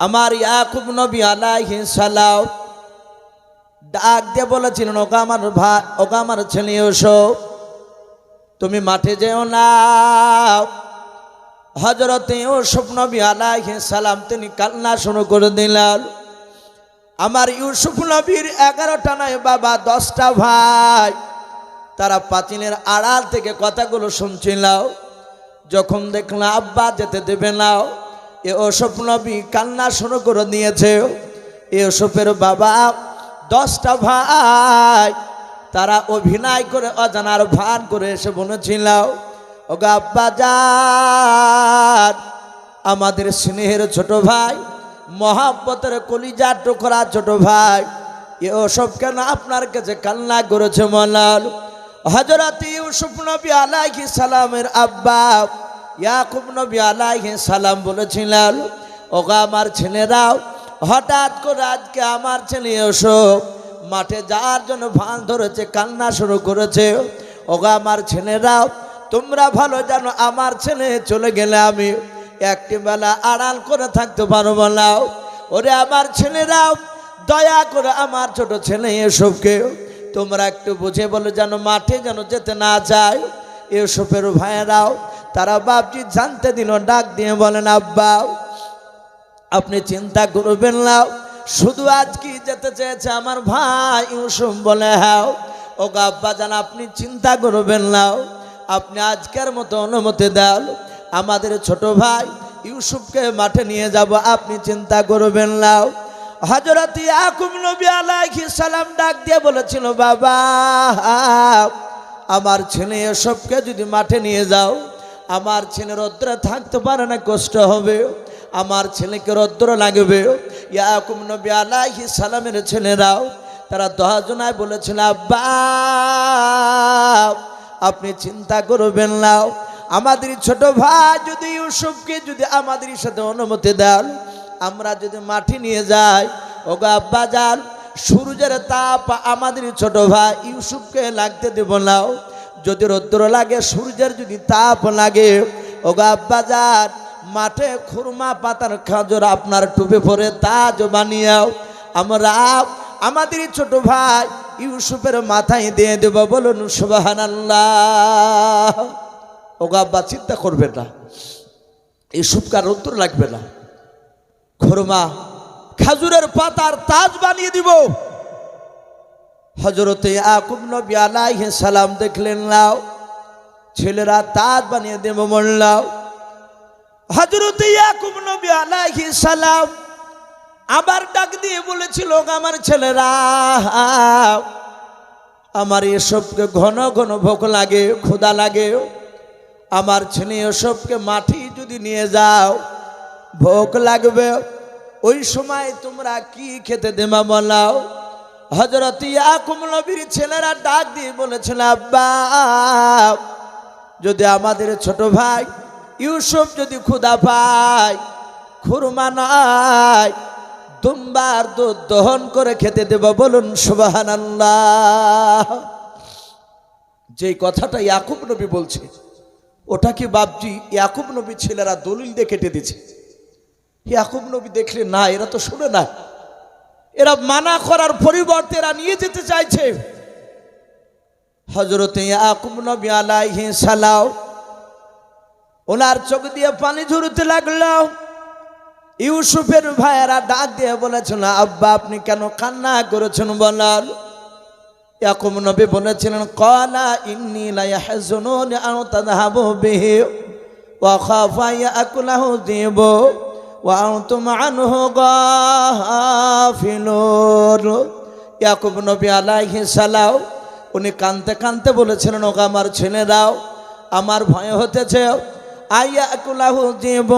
আমার ইয়াকুব নবী আলাইহি সালাম ডাক দিয়ে বলেছিলেন ওকে আমার ভাই ওকে আমার ছেলে ওসো তুমি মাঠে যেও না। হজরত ইউসুফ নবী আলাইহি সালাম, তিনি কান্না শুরু করে দিলেন। আমার ইউসুফ নবীর এগারোটা নয় বাবা দশটা ভাই। তারা পাঁচিলের আড়াল থেকে কথাগুলো শুনছিল। যখন দেখলাম, আব্বা যেতে দেবে না। এ ওসব নবী কান্না শুরু করে নিয়েছে এ ওসবের বাবা, দশটা ভাই, তারা অভিনয় করে, অজানার ভান করে এসে বলেছিল, ওগা যান আমাদের স্নেহের ছোট ভাই, মহাব্বতের কলিজার টুকরা ছোট ভাই, এ ওসব কেন আপনার কাছে কান্না করেছে মলাল হজরত ইউসুফ নবী আলাইহি সালামের আব্বা ইয়াকুব নবী আলাইহি সালাম বলেছিলেন, ওগা আমার ছেলেরাও, হঠাৎ করে আজকে আমার ছেলে ওসব মাঠে যাওয়ার জন্য ভান ধরেছে, কান্না শুরু করেছে। ওগা আমার ছেলেরাও, তোমরা ভালো জানো, আমার ছেলে চলে গেলে আমি একটি বেলা আড়াল করে থাকতে পারব না। ওরে আমার ছেলেরাও, দয়া করে আমার ছোট ছেলে এসবকে, তোমরা একটু বুঝে বলে যেন মাঠে যেন যেতে না যায়। এসবের ভাইয়েরাও তারা বাপজি জানতে দিল, ডাক দিয়ে বলেন, আব্বা, আপনি চিন্তা করবেন না, শুধু আজ কি যেতে চেয়েছে আমার ভাই ইউসুফ বলে হ্যাঁ ও আব্বা জান, আপনি চিন্তা করবেন না, আপনি আজকের মতো অনুমতি দেন, আমাদের ছোট ভাই ইউসুফকে মাঠে নিয়ে যাব, আপনি চিন্তা করবেন না। হজরত ইয়াকুব নবী আলাইহিস সালাম ডাক দিয়ে বলেছিল, বাবা, আমার ছেলে এসবকে যদি মাঠে নিয়ে যাও আমার ছেলে রৌদ্রে থাকতে পারে না, কষ্ট হবে। আমার ছেলেকে রৌদ্র লাগবে। ইয়াকুব নবী আলাইহি সালামের ছেলেরাও তারা দশজনায় বলেছিল, আব্বা, আপনি চিন্তা করবেন না। আমাদের ছোট ভাই যদি ইউসুফকে যদি আমাদের সাথে অনুমতি দেন, আমরা যদি মাঠে নিয়ে যাই, ওগা আব্বা যান, সূর্যের তাপ আমাদের ছোট ভাই ইউসুফকে লাগতে দেব না। যদি রৌদ্র লাগে, সূর্যের যদি তাপ লাগে, ওগা যান, মাঠে খুরমা পাতার খাজর আপনার টুপে পরে তাজ বানিয়াও। আমরা, আমাদের ছোট ভাই ইউসুফের মাথায় দিয়ে দেব, বলুন সুবাহান আল্লাহ চিন্তা করবে না। ইউসুফকার রৌদ্র লাগবে না। খুরমা, খাজুরের পাতার তাজ বানিয়ে দিব। হজরতে আকুব নবী আলাইহি সালাম দেখলেন, লাও, ছেলেরা তাজ বানিয়ে দেব মল্লাও। হজরতে ইয়াকুব নবী আলাইহি সালাম আবার ডাক দিয়ে বলেছিল আমার ছেলেরা, আমার এসবকে ঘন ঘন ভোগ লাগে ক্ষুদা লাগে। আমার ছেলে এসবকে মাটি যদি নিয়ে যাও, ভোগ লাগবে। ওই সময় তোমরা কি খেতে দেমা বলাও? হজরত ইয়াকুব নবীর ছেলেরা ডাক দিয়ে বলেছিল আব্বা, যদি আমাদের ছোট ভাই ইউসুফ যদি ক্ষুদা পায়, খুরমা নয় দুম্বার দুধ দহন করে খেতে দেব, বলুন সুবাহান যে কথাটা ইয়াকুব নবী বলছে, ওটা কি বাপজি ইয়াকুব নবী ছেলেরা দলিল দিয়ে কেটে দিছে ইয়াকুব নবী দেখলে, না, এরা তো শুনে না। এরা মানা করার পরিবর্তে এরা নিয়ে যেতে চাইছে। হজরত ওনার চোখ দিয়ে পানি ঝরতে লাগল। ইউসুফের ভাইয়েরা ডাক দিয়ে বলেছেন, আব্বা, আপনি কেন কান্না করেছেন বলাল ইয়াকুব নবী বলেছিলেন, কলা ইন্নি লা ইয়াহজুনুনি আন তাযহাবু বিহি ওয়া খাফা ইয়াকুলাহু যিবু। ইয়াকুব নবী আলাইহিস সালাম, উনি কানতে কানতে বলেছিলেন, ওগো আমার ছেলেরাও আমার ভয় হতেছে। আইয়া কুলাহু জীব,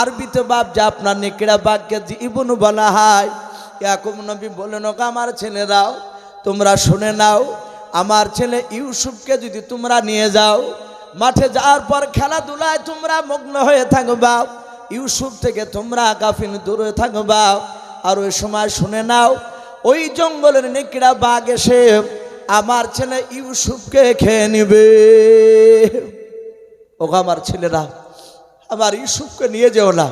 আরবিতে বাপ যা আপনার নিকড়া বাক্যে জীবন বলা হয়। ইয়াকুব নবী বলেন ওগো আমার ছেলেরাও তোমরা শুনে নাও, আমার ছেলে ইউসুফকে যদি তোমরা নিয়ে যাও, মাঠে যাওয়ার পর খেলাধুলায় তোমরা মগ্ন হয়ে থাকবা। ইউসুফ থেকে তোমরা গাফিন দূরে থাকবা। আর ওই সময় শুনে নাও, ওই জঙ্গলের নেকড়া বাঘ এসে আমার ছেলে ইউসুফকে খেয়ে নিবে। ওগো আমার ছেলেরা, আমার ইউসুফকে নিয়ে যেও না।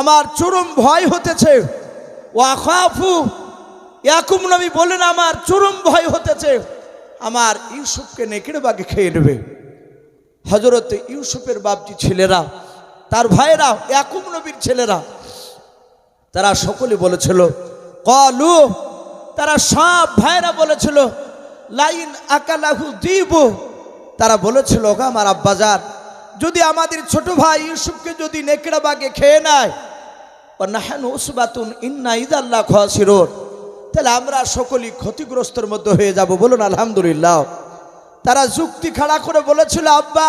আমার চরম ভয় হতেছে। ওয়াখাফু, ইয়াকুব নবী বলেন, আমার চরম ভয় হতেছে। আমার ইউসুফকে নেকেড়ে বাগে খেয়ে নেবে। হজরত ইউসুফের বাপজি ছেলেরা তার ভাইরা ইয়াকুব নবীর ছেলেরা, তারা সকলে বলেছিল, কলু তারা সব ভাইরা বলেছিল, লাইন আকালাহু দিব তারা বলেছিল, ওগা আমার আব্বাজার যদি আমাদের ছোট ভাই ইউসুফকে যদি নেকড়া বাগে খেয়ে নেয়, ও নাহান উসবাতুন ইন্না ইদাল্লাহ খাসিরুন তাহলে আমরা সকলেই ক্ষতিগ্রস্তর মধ্যে হয়ে যাব। বলুন, আলহামদুলিল্লাহ। তারা যুক্তি খাড়া করে বলেছিল, আব্বা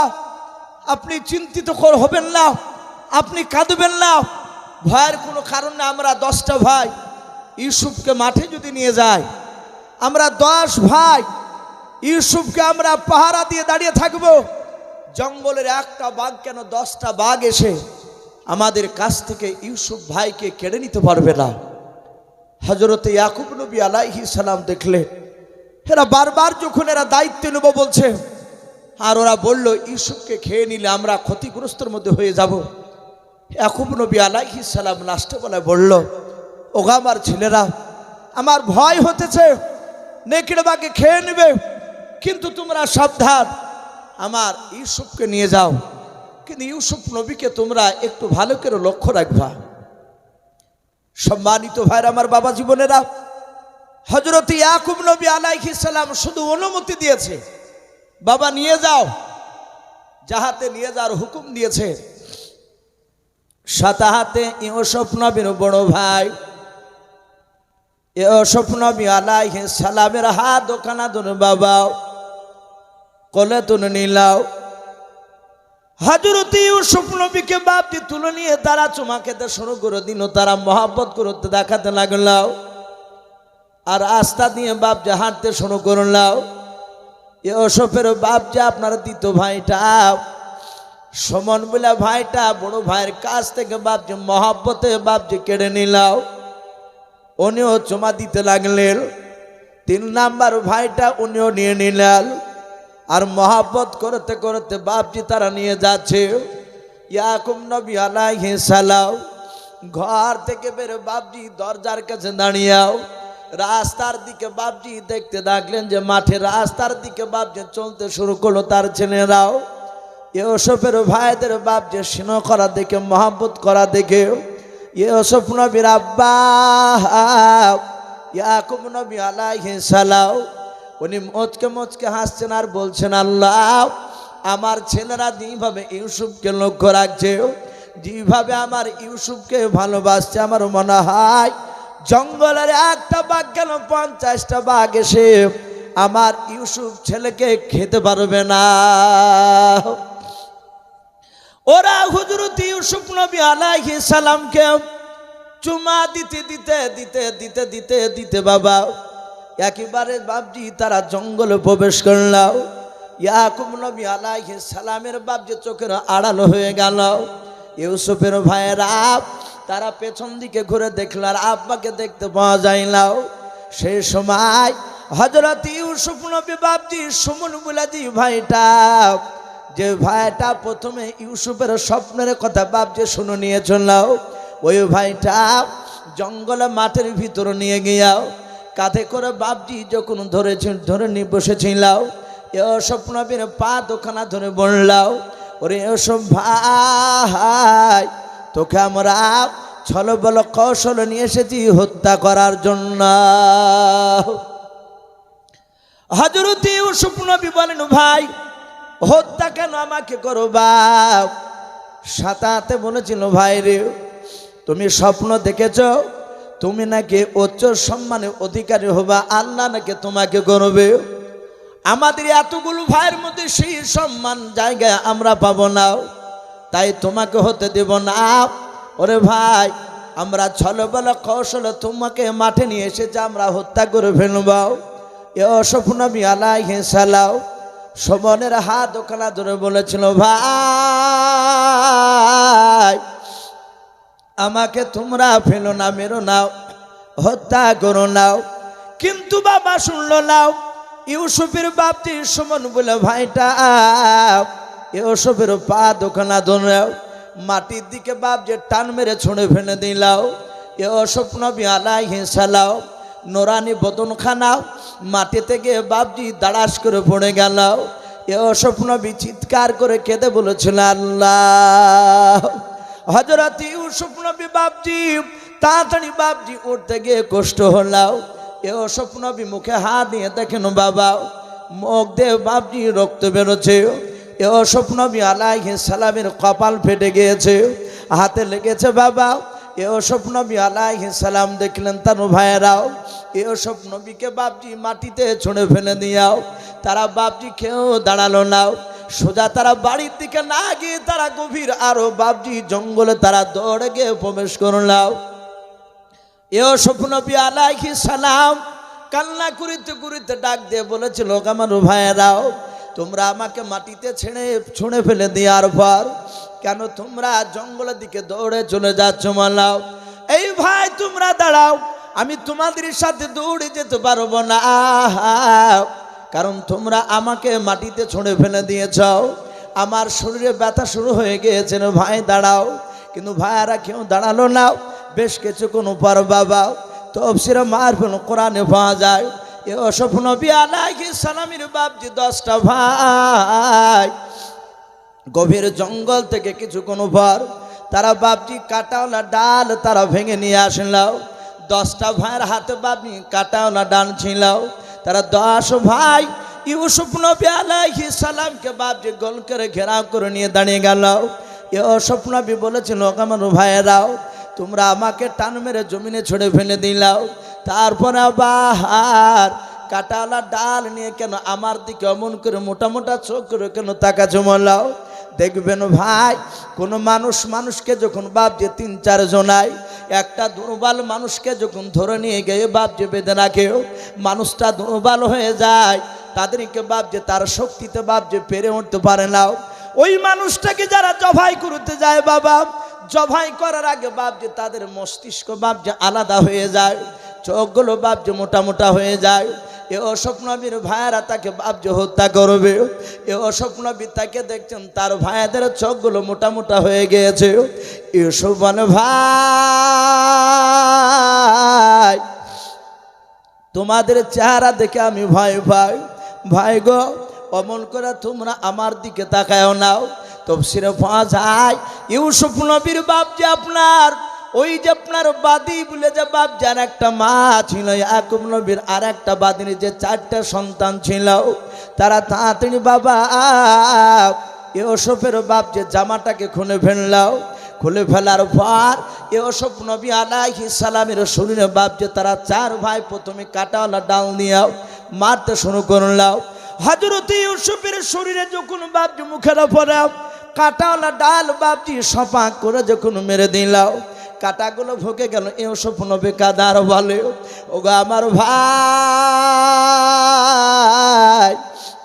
আপনি চিন্তিত হবেন না। আপনি কাঁদবেন না। ভয়ের কোনো কারণ আমরা দশটা ভাই। ইউসুফকে মাঠে যদি নিয়ে যাই আমরা দশ ভাই। ইউসুফকে আমরা পাহারা দিয়ে দাঁড়িয়ে থাকব। জঙ্গলের একটা বাঘ কেন দশটা বাঘ এসে আমাদের কাছ থেকে ইউসুফ ভাইকে কেড়ে নিতে পারবে না? হজরতে ইয়াকুব নবী আলাইহি সালাম দেখলে এরা বারবার যখন এরা দায়িত্ব নেব বলছে আর ওরা বলল ইউসুফকে খেয়ে নিলে আমরা ক্ষতিগ্রস্তর মধ্যে হয়ে যাব। ইয়াকুব নবী আলাইহি সালাম লাস্টে বলে বলল, ওগা আমার ছেলেরা, আমার ভয় হতেছে নেকড়ে বাগে খেয়ে নেবে, কিন্তু তোমরা সাবধান, আমার ইউসুফকে নিয়ে যাও। কিন্তু ইউসুফ নবীকে তোমরা একটু ভালো করে লক্ষ্য রাখবা। সম্মানিত ভাইর আমার বাবা জীবনেরা হজরত ইয়াকুব নবী আলাইহি সালাম শুধু অনুমতি দিয়েছে বাবা নিয়ে যাও। যাহাতে নিয়ে যাওয়ার হুকুম দিয়েছে। সাতাহাতে ইউসুফ নবীর বড় ভাই। ইউসুফ নবী আলাইহি সালামের হাত দোকানা দুন বাবা। কলে তুন নিলাও। হাজরত ইউসুফ নবীকে বাপটি তুলে নিয়ে তারা চুমা খেতে শুরু করে দিন তারা মহাব্বত করতে দেখাতে লাগলাও। আর আস্থা দিয়ে বাপ যে হাঁটতে শুরু করলাও। ইউসুফের বাপ যে আপনার দ্বিতীয় ভাইটা, সমন বলে ভাইটা, বড় ভাইয়ের কাছ থেকে বাপ যে মহাব্বতে বাপ যে কেড়ে নিলাও উনিও চুমা দিতে লাগলেন। তিন নাম্বার ভাইটা উনিও নিয়ে নিলেন। আর মহাব্বত করতে করতে বাপজি তারা নিয়ে যাচ্ছে। ইয়াকুম নবী আলাইহি সালাম ঘর থেকে বেরো বাপজি দরজার কাছে দাঁড়িয়াও রাস্তার দিকে বাপজি দেখতে থাকলেন যে, মাঠে রাস্তার দিকে বাপজি চলতে শুরু করল তার ছেলেরাও। ইউসুফের ভাইদের বাপ যে সিন করা দেখে, মহাব্বত করা দেখে, ইউসুফ নবীর আব্বা, ইয়াকুব নবী আলাইহি সালাম, উনি মচকে মচকে হাসছেন আর বলছেন, আল্লাহ, আমার ছেলেরা যেভাবে ইউসুফকে লক্ষ্য রাখছে, যেভাবে আমার ইউসুফকে ভালোবাসছে, আমার মনে হয় জঙ্গলের একটা বাঘ কেন পঞ্চাশটা বাঘ এসে আমার ইউসুফ ছেলেকে খেতে পারবে না। ওরা হুজরত ইউসুফ নবী আলাইহি সালামকে চুমা দিতে দিতে দিতে দিতে দিতে দিতে বাবা, একেবারে বাবজি তারা জঙ্গলে প্রবেশ করলাম ইয়াকুব নবী আলাইহি সালামের বাবজি চোখের আড়াল হয়ে গেল। ইউসুফের ভাইয়ের তারা পেছন দিকে ঘুরে দেখল, আর আব্বাকে দেখতে পাওয়া যাইলাও। সেই সময় হজরত ইউসুফ নবী বাপজি, সুমন বুলাজি ভাইটা, যে ভাইটা প্রথমে ইউসুফের স্বপ্নের কথা যে শুনে নিয়ে চললাও ওই ভাইটা জঙ্গলে মাঠের ভিতরে নিয়ে গিয়াও, কাঁধে করে বাপজি যখন ধরেছে, ধরে নিয়ে বসেছিলাও এসব নবীর পা দোকানা ধরে বললাও, ওরে এসব ভাই, তোকে আমরা ছল বল কৌশল নিয়ে এসেছি হত্যা করার জন্য। হজরত ইউসুফ নবী বলেন, ভাই, হত্যা কেন আমাকে করো বাপ সাতাতে বলেছিল ভাই রে, তুমি স্বপ্ন দেখেছ, তুমি নাকি উচ্চ সম্মানের অধিকারী হবা, আল্লাহ নাকি তোমাকে করবে। আমাদের এতগুলো ভাইয়ের মধ্যে সেই সম্মান জায়গায় আমরা পাবো না, তাই তোমাকে হতে দেব না। ওরে ভাই, আমরা ছল বল কৌশলে তোমাকে মাঠে নিয়ে এসেছে, আমরা হত্যা করে ফেলব এ অসফনবী আলাই হেসালাও সমনের হাত ওখানা ধরে বলেছিল, ভাই, আমাকে তোমরা ফেলো না, মেরো নাও হত্যা করো নাও কিন্তু বাবা শুনলো নাও ইউসুফের বাপটি সুমন বলে, ভাইটা ইউসুফের পা দোকানা ধরে। মাটির দিকে বাপ যে টান মেরে ছুঁড়ে ফেলে দিলাও, এ অস্বপ্ন নবী আলাইহি সালাম, নোরানি বদন খানাও মাটি থেকে বাপজি দাঁড়াস করে পড়ে গেল। এ অসুফ নবী চিৎকার করে কেঁদে বলেছিল, আল্লাহ! হজরত ইউসুফ নবী বাপজি, তাড়াতাড়ি বাপজি উঠতে গিয়ে কষ্ট হলাও। এ অসুফ নবী মুখে হাত দিয়ে দেখেন, বাবা, মুখ দিয়ে বাপজি রক্ত বেরোচ্ছে। এ অসুফ নবী আলাইহি সালামের কপাল ফেটে গিয়েছে, হাতে লেগেছে বাবা। এ অসব নবী আলাইহি সালাম দেখলেন তার ভাইয়েরাও, এ অসব নবীকে বাপজি মাটিতে ছুঁড়ে ফেলে দিয়াও তারা বাপজি খেয়েও দাঁড়াল নাও সোজা তারা বাড়ির দিকে না গিয়ে তারা গভীর আরও বাপজি জঙ্গলে তারা দৌড়ে গিয়ে প্রবেশ করলাও। এও স্বপ্নবী আলাইহি সালাম কান্না করিতে করিতে ডাক দিয়ে বলেছিল আমার ভাইয়েরাও তোমরা আমাকে মাটিতে ছেড়ে, ছুঁড়ে ফেলে দেওয়ার পর কেন তোমরা জঙ্গলের দিকে দৌড়ে চলে যাচ্ছ মালাও? এই ভাই, তোমরা দাঁড়াও, আমি তোমাদের সাথে দৌড়ে যেতে পারব না। কারণ তোমরা আমাকে মাটিতে ছুঁড়ে ফেলে দিয়েছ। আমার শরীরে ব্যথা শুরু হয়ে গিয়েছে ভাই, দাঁড়াও। কিন্তু ভাইয়ারা কেউ দাঁড়াল না। বেশ কিছুক্ষণ পর বাবা তফসিরে মারফুল কোরআনে পাওয়া যায়। এ অসফ নবী আলাইহিস সালামের বাপজি দশটা ভাই। গভীর জঙ্গল থেকে কিছুক্ষণ পর তারা বাপজি কাটাওলা ডাল তারা ভেঙে নিয়ে আসলাও দশটা ভাইয়ের হাতে বাপনি কাটাওলা ডাল ছিল। তারা দশ ভাই ইউসুফ নবী আলাইহিস সালামকে বাপজি গোল করে ঘেরাও করে নিয়ে দাঁড়িয়ে গেল। এ অসফ নবী বলেছিল আমার ভাইয়েরাও, তোমরা আমাকে টান মেরে জমিনে ছড়ে ফেলে দিলাও। তারপর আবার কাটালা ডাল নিয়ে কেন আমার দিকে অমন করে মোটা মোটা চোখ করে কেন তাকা জমালাও দেখবেন ভাই, কোনো মানুষ মানুষকে যখন বাপ যে তিন চার জনায় একটা দুর্বল মানুষকে যখন ধরে নিয়ে গিয়ে বাপ যে বেঁধে রাখেও মানুষটা দুর্বল হয়ে যায়, তাদেরকে বাপ যে তার শক্তিতে বাপ যে পেরে উঠতে পারে না। ওই মানুষটাকে যারা জবাই করতে যায় বাবা জবাই করার আগে বাপ যে তাদের মস্তিষ্ক বাপ যে আলাদা হয়ে যায়, চোখগুলো বাপ যে মোটা মোটা হয়ে যায়। এ অস্বপ্নবীর ভাইয়েরা তাকে বাপ যে হত্যা করবে। এ অস্বপ্নবী তাকে দেখছেন, তার ভাইয়াদের চোখগুলো মোটা মোটা হয়ে গিয়েছে। মানে ভাই, তোমাদের চেহারা দেখে আমি ভয় ভাই ভাই গো, অমন করে তোমরা আমার দিকে তাকায় নাও। তফসিরে পাওয়া যায়। ইউসুফ নবীর বাপ যে আপনার, ওই যে আপনার বাদি বলে যে বাপ, যার একটা মা ছিল, ইয়াকুব নবীর আর একটা বাদিনী যে চারটা সন্তান ছিল, তারা তাড়াতাড়ি বাবা এ ওসফের বাপ যে জামাটাকে খুলে ফেললাও খুলে ফেলার পর এ ওসব নবী আলাইহি সালামের শরীরে বাপ যে তারা চার ভাই প্রথমে কাটাওয়ালা ডাল নিয়েও মারতে শুরু করলাও হজরত ইউসুফের শরীরে যখন বাপজি মুখের পরে কাটাওয়ালা ডাল বাপজি সপা করে যখন মেরে দিলাও, কাটাগুলো ভুকে গেল, এও স্বপ্ন বেকাদার বলে, ওগো আমার ভাই,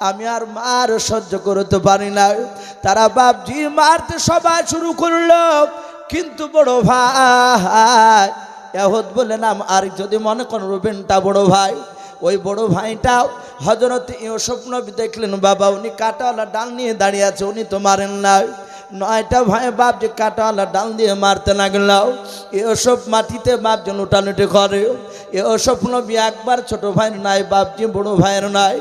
আমি আর মার সহ্য করতে পারি না। তারা বাপজি মারতে সবাই শুরু করল, কিন্তু বড় ভাই এহত বলে নাম, আর যদি মনে করেন রুবেনটা বড় ভাই ওই বড় ভাইটাও হজরত স্বপ্ন দেখলেন, বাবা, উনি কাটাওয়ালা ডাল নিয়ে দাঁড়িয়ে আছে, উনি তো মারেন না নয়টা ভাই বাপ যে কাটাওয়ালা ডাল দিয়ে মারতে লাগলাও এ ওসব মাটিতে বাপ যে লুটালুটি করে। এ ওসব নবী একবার ছোট ভাইয়ের নাই, বাপজি বড় ভাইয়ের নাই।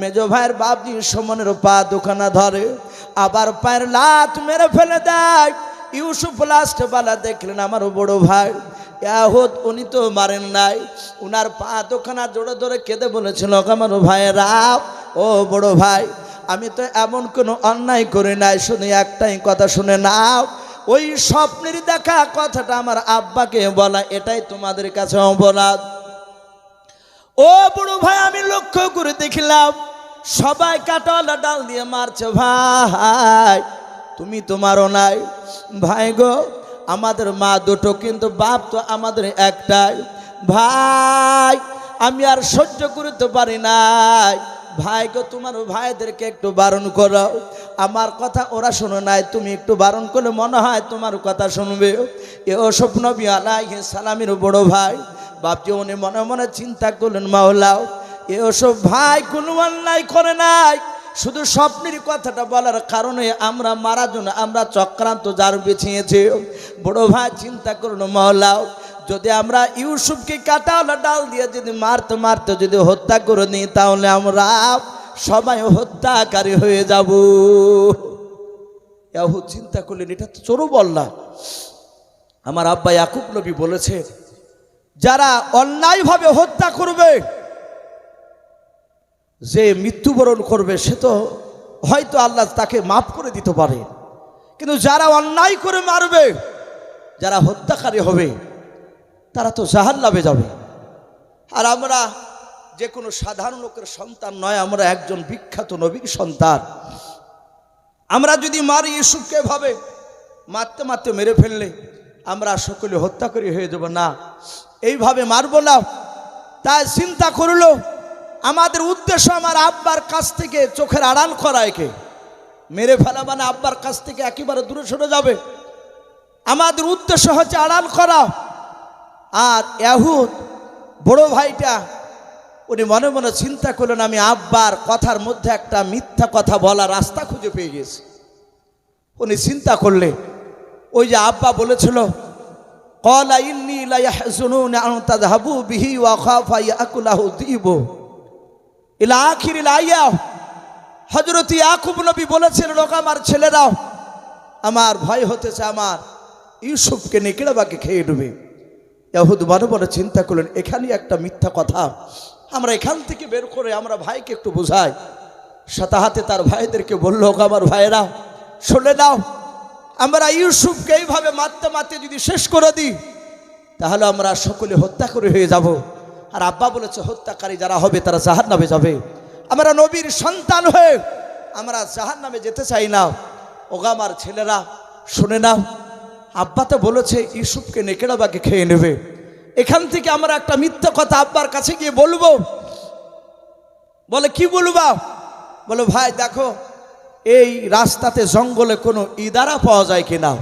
মেজো ভাইয়ের বাপজি সমানের পা দোকানা ধরে। আবার পায়ের লাত মেরে ফেলে দেয়। ইউসুফ লাস্ট বালা দেখলেন আমার বড় ভাই। ইয়াহুদ, উনি তো মারেন নাই। উনার পা দোকানা জোরে ধরে কেঁদে বলেছিল আমার ভাইয়েরা, ও বড় ভাই, আমি তো এমন কোনো অন্যায় করি নাই, শুনে একটাই কথা শুনে নাও। ওই স্বপ্নের দেখা কথাটা আমার আব্বাকে বলা, এটাই তোমাদের কাছে অপরাধ। ও বড় ভাই, আমি লক্ষ্য করে দেখিলাম, সবাই কাটাওয়ালা ডাল দিয়ে মারছে, ভাই, তুমি তোমারও নাই। ভাই গো আমাদের মা দুটো, কিন্তু বাপ তো আমাদের একটাই। ভাই, আমি আর সহ্য করতে পারি নাই। ভাই গো, তোমার ভাইদেরকে একটু বারণ করো আমার কথা ওরা শোনো নাই, তুমি একটু বারণ করলে মনে হয় তোমার কথা শুনবে। এ ও স্বপ্নবী আলাইহি সালামের বড় ভাই। বাপজি উনি মনে মনে চিন্তা করলেন, মাওলাও, এ ওসব ভাই কোনো অন্যায় করে নাই। শুধু স্বপ্নের কথাটা বলার কারণে আমরা মারা জন্য আমরা চক্রান্ত যার বেছিয়েছে। বড় ভাই, চিন্তা করুন মহলাও যদি আমরা ইউসুফকে কাটাওলা ডাল দিয়ে যদি মারতে মারতে যদি হত্যা করে নিই, তাহলে আমরা সবাই হত্যাকারী হয়ে যাব। ইয়াহু, চিন্তা করলেন, এটা তো চোরও বললা আমার আব্বা ইয়াকুব নবী বলেছে, যারা অন্যায়ভাবে হত্যা করবে যে মৃত্যুবরণ করবে, সে তো হয়তো আল্লাহ তাকে মাফ করে দিতে পারে। কিন্তু যারা অন্যায় করে মারবে, যারা হত্যাকারী হবে, তারা তো জাহান লাভে যাবে। আর আমরা যে কোনো সাধারণ লোকের সন্তান নয়, আমরা একজন বিখ্যাত নবীর সন্তান। আমরা যদি মারি ইসুফকে ভাবে? মারতে মারতে মেরে ফেললে আমরা সকলে হত্যা করে হয়ে যাব। না, এইভাবে মারব না। তাই চিন্তা করল আমাদের উদ্দেশ্য আমার আব্বার কাছ থেকে চোখের আড়াল করা একে। মেরে ফেলা মানে আব্বার কাছ থেকে একেবারে দূরে সরে যাবে। আমাদের উদ্দেশ্য হচ্ছে আড়াল করা। আর এহুদ, বড় ভাইটা, উনি মনে মনে চিন্তা করলেন, আমি আব্বার কথার মধ্যে একটা মিথ্যা কথা বলা রাস্তা খুঁজে পেয়ে গেছি। উনি চিন্তা করলে, ওই যে আব্বা বলেছিল, কলা ইন্নি লা ইয়াহজুনুনি আন তাযহাবু বিহি ওয়া খাফা ইয়াকুলাহু দিবু। ইলা আখিরিল আইয়া হযরত ইয়াকুব নবী বলেছেন, লোক আমার ছেলেরাও আমার ভয় হতেছে, আমার ইউসুফকে নেকড়াবাকে খেয়ে ডুবে ইয়াহুদ মনে মনে চিন্তা করলেন, এখানেই একটা মিথ্যা কথা। আমরা এখান থেকে বের করে আমরা ভাইকে একটু বোঝাই। সাতাহাতে তার ভাইদেরকে বলল "ওগো আমার ভাইয়েরা, শুনে দাও আমরা ইউসুফকে এইভাবে মারতে মারতে যদি শেষ করে দিই, তাহলে আমরা সকলে হত্যা করে হয়ে যাব। আর আব্বা বলেছে, হত্যাকারী যারা হবে তারা জাহার নামে যাবে। আমরা নবীর সন্তান হয়ে আমরা জাহার নামে যেতে চাই না। ওগামার ছেলেরা, শুনে নাও আব্বা তো বলেছে, ইউসুফকে নেকেড়াবাকে খেয়ে নেবে। এখান থেকে আমরা একটা মিথ্যা কথা আব্বার কাছে গিয়ে বলব। বলে, কি বলবা? বলো, ভাই, দেখো, এই রাস্তাতে জঙ্গলে কোনো ইদারা পাওয়া যায় কিনা?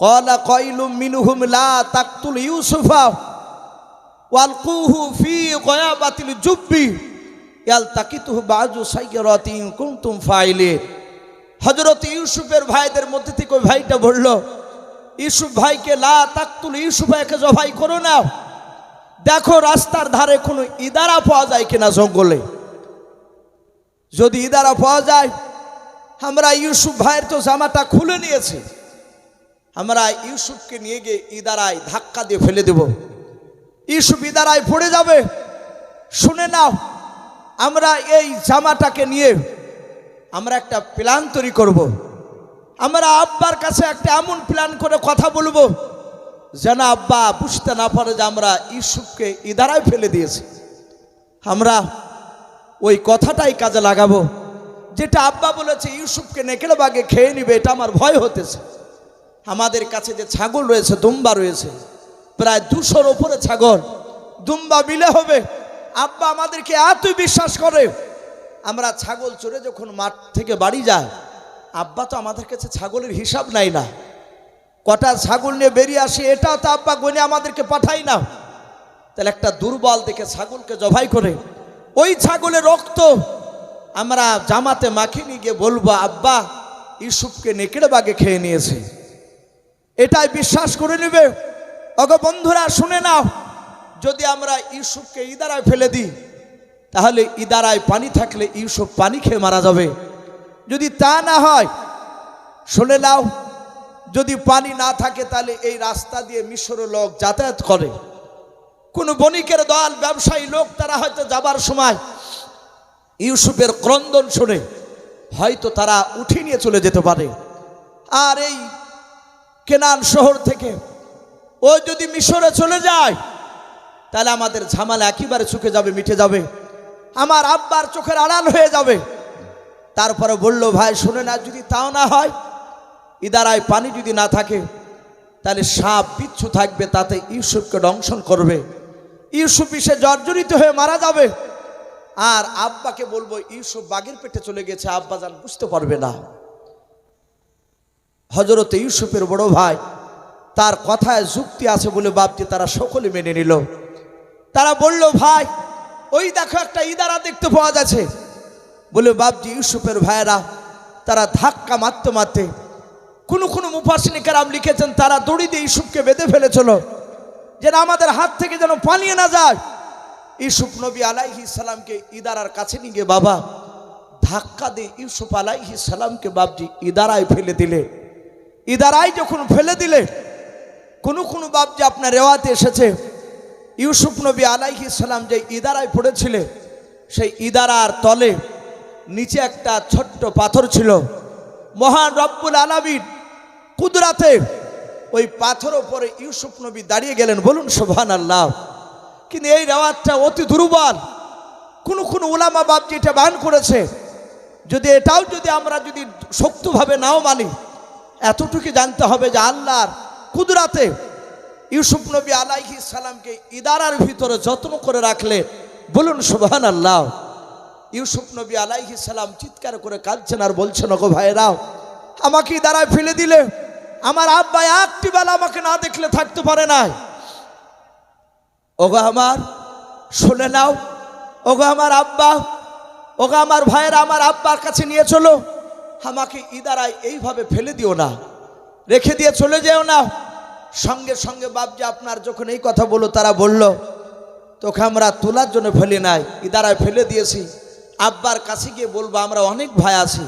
কলা কইলুম মিনহুম লা তাকতুল ইউসুফা। ওয়ালকুহু ফি গয়াবাতিল জুব্বি ইয়াল তাকিতুহু বাজু সাইয়রাতি কুনতুম ফাইলে। হযরত ইউসুফের ভাইদের মধ্যে থেকে ওই ভাইটা বলল, ইউসুফ ভাইকে, লা তাকতুল ইউসুফ ভাইকে জবাই করো না। দেখো রাস্তার ধারে কোনো ইদারা পাওয়া যায় কিনা জঙ্গলে। যদি ইদারা পাওয়া যায়, আমরা ইউসুফ ভাইয়ের তো জামাটা খুলে নিয়েছি। আমরা ইউসুফকে নিয়ে গিয়ে ইদারায় ধাক্কা দিয়ে ফেলে দেব। ইউসুফ ইদারায় পড়ে যাবে। শুনে নাও, আমরা এই জামাটাকে নিয়ে আমরা একটা প্ল্যান তৈরি করব। আমরা আব্বার কাছে একটা এমন প্ল্যান করে কথা বলব, যেন আব্বা বুঝতে না পারে যে আমরা ইউসুফকে ইদারায় ফেলে দিয়েছি। আমরা ওই কথাটাই কাজে লাগাবো, যেটা আব্বা বলেছে, ইউসুফকে নেকেড়ে বাগে খেয়ে নিবে, এটা আমার ভয় হতেছে। আমাদের কাছে যে ছাগল রয়েছে, দুম্বা রয়েছে প্রায় দুশোর ওপরে ছাগল। দুম্বা মিলে হবে। আব্বা আমাদেরকে এতই বিশ্বাস করে। আমরা ছাগল চড়ে যখন মাঠ থেকে বাড়ি যায় আব্বা তো আমাদের কাছে ছাগলের হিসাব নাই না। কটা ছাগল নিয়ে বেরিয়ে আসে, এটাও তো আব্বা গনে আমাদেরকে পাঠাই না। তাহলে একটা দুর্বল দেখে ছাগলকে জবাই করে, ওই ছাগলের রক্ত আমরা জামাতে মাখিয়ে নিয়ে গিয়ে বলব, আব্বা, ইউসুফকে নেকেড়ে বাগে খেয়ে নিয়েছে। এটাই বিশ্বাস করে নেবে। অগ বন্ধুরা, শুনে নাও। যদি আমরা ইউসুফকে ইদারায় ফেলে দিই, তাহলে ইদারায় পানি থাকলে ইউসুফ পানি খেয়ে মারা যাবে। যদি তা না হয়, শুনে নাও, যদি পানি না থাকে, তাহলে এই রাস্তা দিয়ে মিশরের লোক যাতায়াত করে। কোনো বণিকের দল, ব্যবসায়ী লোক, তারা হয়তো যাবার সময় ইউসুফের ক্রন্দন শুনে হয়তো তারা উঠে নিয়ে চলে যেতে পারে। আর এই কেনান শহর থেকে ও যদি মিশরে চলে যায়, তাহলে আমাদের ঝামেলা একেবারে চুকে যাবে, মিটে যাবে। আমার আব্বার চোখের আড়াল হয়ে যাবে। তারপরে বলল, ভাই, শুনে না যদি তাও না হয়, ইদারায় পানি যদি না থাকে, তাহলে সাপ বিচ্ছু থাকবে, তাতে ইউসুফকে দংশন করবে। ইউসুফ বিষে জর্জরিত হয়ে মারা যাবে। আর আব্বাকে বলব, ইউসুফ বাগের পেটে চলে গেছে, আব্বা যান বুঝতে পারবে না। হজরত ইউসুফের বড় ভাই তার কথায় যুক্তি আছে বলে বাপটি তারা সকলে মেনে নিল। তারা বলল, ভাই, ওই দেখো একটা ইদারা দেখতে পাওয়া যাচ্ছে। বলে বাপজি ইউসুফের ভাইয়েরা, তারা ধাক্কা মারতে মারতে কোনো কোনো মুফাসিনিকারাম লিখেছেন, তারা দড়ি দিয়ে ইউসুফকে বেঁধে ফেলেছিল, যেন আমাদের হাত থেকে যেন পালিয়ে না যায়। ইউসুফ নবী আলাইহি সালামকে ইদারার কাছে নিয়ে গিয়ে, বাবা, ধাক্কা দিয়ে ইউসুফ আলাইহি সালামকে বাপজি ইদারায় ফেলে দিলে। ইদারায় যখন ফেলে দিলে কোনো কোনো বাপজি আপনার রেওয়াতে এসেছে, ইউসুফ নবী আলাইহি সালাম যে ইদারায় পড়েছিলে সেই ইদারার তলে নিচে একটা ছোট্ট পাথর ছিল। মহান রব্বুল আলামিন কুদরাতে ওই পাথর ওপরে ইউসুফ নবী দাঁড়িয়ে গেলেন। বলুন সোভান আল্লাহ কিন্তু এই রেওয়াজটা অতি দুর্বল। কোনো কোনো ওলামা বাপজি এটা বান করেছে, যদি এটাও যদি আমরা যদি শক্তভাবে নাও মানি, এতটুকু জানতে হবে যে আল্লাহর কুদরাতে ইউসুফ নবী আলাইহি সালামকে ইদারার ভিতরে যত্ন করে রাখলে, বলুন সুবহান আল্লাহ ইউসুফ নবী আলাইহি সালাম চিৎকার করে কাঁদছেন আর বলছেন, ওগো ভাইরাও আমাকে ইদারায় ফেলে দিলে, আমার আব্বা একটি বেলা আমাকে না দেখলে থাকতে পারে না ওগো আমার, শুনে নাও, ওগো আমার আব্বা, ওগো আমার ভাইয়েরা আমার আব্বার কাছে নিয়ে চলো, আমাকে ইদারায় এইভাবে ফেলে দিও না। রেখে দিয়ে চলে যেও না। সঙ্গে সঙ্গে বাপজি আপনার যখন এই কথা বলো তারা বলল, তোকে আমরা তোলার জন্য ফেলে নাই, ইদারায় ফেলে দিয়েছি। আব্বার কাছে গিয়ে বলব, আমরা অনেক ভাই আছি।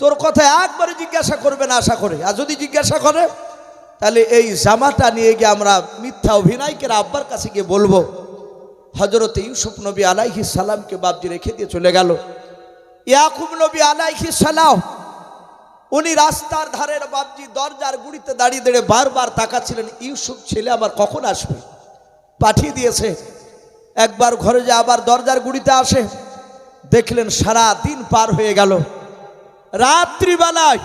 তোর কথা একবারে জিজ্ঞাসা করবে না আশা করে। আর যদি জিজ্ঞাসা করে, তাহলে এই জামাটা নিয়ে গিয়ে আমরা মিথ্যা অভিনয়কের আব্বার কাছে গিয়ে বলব। হজরত ইউসুফ নবী আলাইহি সালামকে বাপজি রেখে দিয়ে চলে গেল। ইয়াকুব নবী আলাইহি সালাম উনি রাস্তার ধারের বাপজি দরজার গুড়িতে দাঁড়িয়ে দাঁড়িয়ে বারবার তাকাচ্ছিলেন, ইউসুফ ছেলে আবার কখন আসবে? পাঠিয়ে দিয়েছে। একবার ঘরে যে আবার দরজার গুড়িতে আসে। দেখলেন সারা দিন পার হয়ে গেল। রাত্রিবেলায়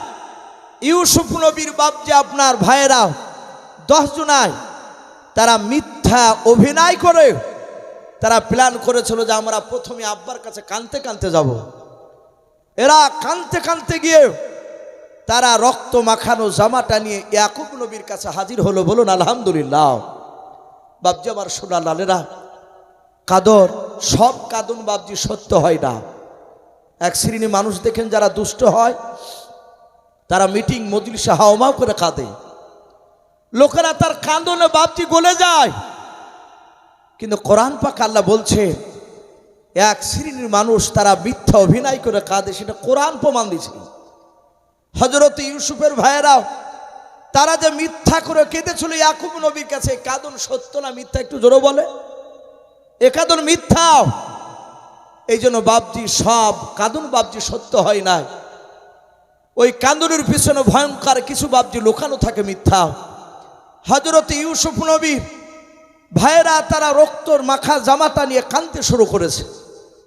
ইউসুফ নবীর যে আপনার ভাইয়েরা দশ জনায় তারা মিথ্যা অভিনয় করে, তারা প্ল্যান করেছিল যে আমরা প্রথমে আব্বার কাছে কানতে কানতে যাব। এরা কানতে কানতে গিয়ে তারা রক্ত মাখানো জামাটা নিয়ে ইয়াকুব নবীর কাছে হাজির হলো, বলুন, আলহামদুলিল্লাহ। বাবজি আমার সোনা লালেরা, কাদর, সব কাদন বাবজি সত্য হয় না। এক শ্রেণি মানুষ দেখেন যারা দুষ্ট হয়, তারা মিটিং, মজলিসে হাওমাও করে কাঁদে। লোকেরা তার কান্দনে বাপজি গলে যায়। কিন্তু কোরআন পাক আল্লাহ বলছে, এক শ্রেণির মানুষ তারা মিথ্যা অভিনয় করে কাঁদে, সেটা কোরআন প্রমাণ দিছে হজরত ইউসুফের ভাইয়েরাও, তারা যে মিথ্যা করে কেঁদেছিল ইয়াকুব নবীর কাছে কাদন সত্য না মিথ্যা একটু জোরে বলে? এ কাদন মিথ্যা। এই জন্য বাপজি সব কাদুন বাবজি সত্য হয় নাই। ওই কান্দুনের পিছনে ভয়ঙ্কর কিছু বাবজি লুকানো থাকে মিথ্যা। হজরত ইউসুফ নবী ভাইয়েরা তারা রক্তর মাখা জামাটা নিয়ে কানতে শুরু করেছে।